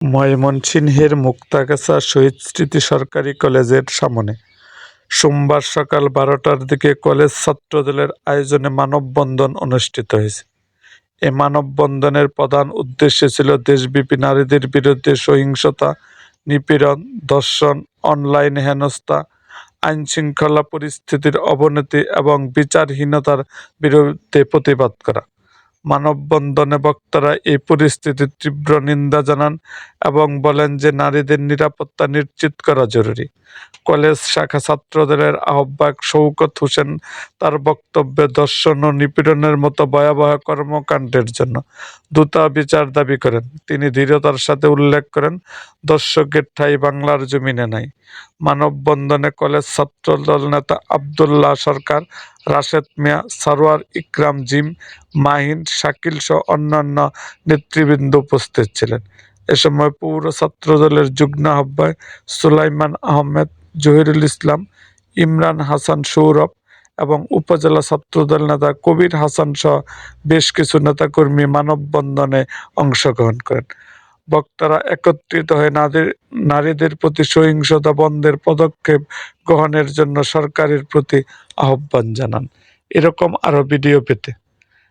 ময়মনসিংহের মুক্তাগাছা শহীদ স্মৃতি সরকারি কলেজের সামনে। সোমবার সকাল বারোটার দিকে কলেজ ছাত্রদলের আয়োজনে মানববন্ধন অনুষ্ঠিত হয়েছে। এ মানববন্ধনের প্রধান উদ্দেশ্য ছিল দেশব্যাপী নারীদের বিরুদ্ধে সহিংসতা, নিপীড়ন, ধর্ষণ, অনলাইন হেনস্থা, আইনশৃঙ্খলা পরিস্থিতির অবনতি এবং বিচারহীনতার বিরুদ্ধে প্রতিবাদ করা। মানববন্ধনে বক্তারা এই পরিস্থিতির তীব্র নিন্দা জানান এবং বলেন যে নারীদের নিরাপত্তা নিশ্চিত করা জরুরি। কলেজ শাখা ছাত্রদলের আহ্বায়ক শওকত হোসেন তার বক্তব্যে ধর্ষণ ও নিপীড়নের মতো ভয়াবহ কর্মকাণ্ডের জন্য দ্রুত বিচার দাবি করেন। তিনি দৃঢ়তার সাথে উল্লেখ করেন, দর্শকের ঠাই বাংলার জমিনে নাই। মানববন্ধনে কলেজ ছাত্রদল নেতা আবদুল্লাহ সরকার, রাশেদ মিয়া, সারোয়ার ইকরাম জিম, মাহিন শাকিল সহ অন্যান্য নেতৃবৃন্দ উপস্থিত ছিলেন। এ সময় পৌর ছাত্রদলের যুগ্ম আহ্বায়ক সুলাইমান আহমেদ, জহিরুল ইসলাম, ইমরান হাসান সৌরভ এবং উপজেলা ছাত্রদল নেতা কবির হাসান সহ বেশ কিছু নেতাকর্মী মানববন্ধনে অংশগ্রহণ করেন। বক্তারা একত্রিত হয়ে নারীদের নারীদের প্রতি সহিংসতা বন্ধের পদক্ষেপ গ্রহণের জন্য সরকারের প্রতি আহ্বান জানান। এরকম আরও ভিডিও পেতে